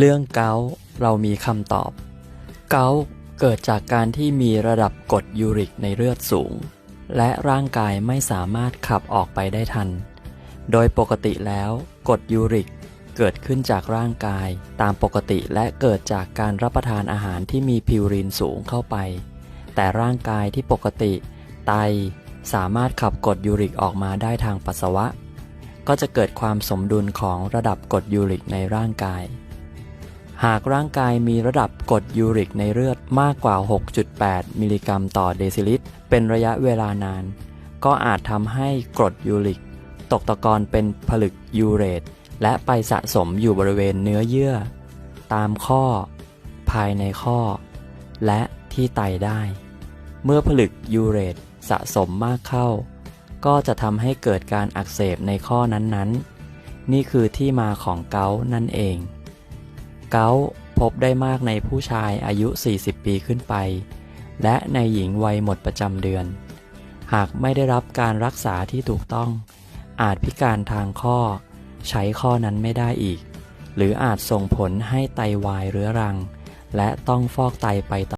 เรื่องเกาเรามีคำตอบ เกาเกิดจากการที่มีระดับกรดยูริกในเลือดสูง และร่างกายไม่สามารถขับออกไปได้ทัน โดยปกติแล้วกรดยูริกเกิดขึ้นจากร่างกายตามปกติและเกิดจากการรับประทานอาหารที่มีพิวรีนสูงเข้าไป แต่ร่างกายที่ปกติ ไตสามารถขับกรดยูริกออกมาได้ทางปัสสาวะ ก็จะเกิดความสมดุลของระดับกรดยูริกในร่างกาย หากร่างกายมีระดับกรดยูริกในเลือดมากกว่า 6.8 มิลลิกรัมต่อเดซิลิตร เป็นระยะเวลานาน ก็อาจทำให้กรดยูริก ตกตะกอนเป็นผลึกยูเรต และไปสะสมอยู่บริเวณเนื้อเยื่อ ตามข้อ ภายในข้อ และที่ไตได้ เมื่อผลึกยูเรตสะสมมากเข้า ก็จะทำให้เกิดการอักเสบในข้อนั้นๆ นี่คือที่มาของเกาต์นั่นเอง เกาต์พบได้มากในผู้ชายอายุ 40 ปีขึ้นไป และในหญิงวัยหมดประจำเดือน หากไม่ได้รับการรักษาที่ถูกต้อง อาจพิการทางข้อ ใช้ข้อนั้นไม่ได้อีก หรืออาจส่งผลให้ไตวายเรื้อรัง และต้องฟอกไตไปต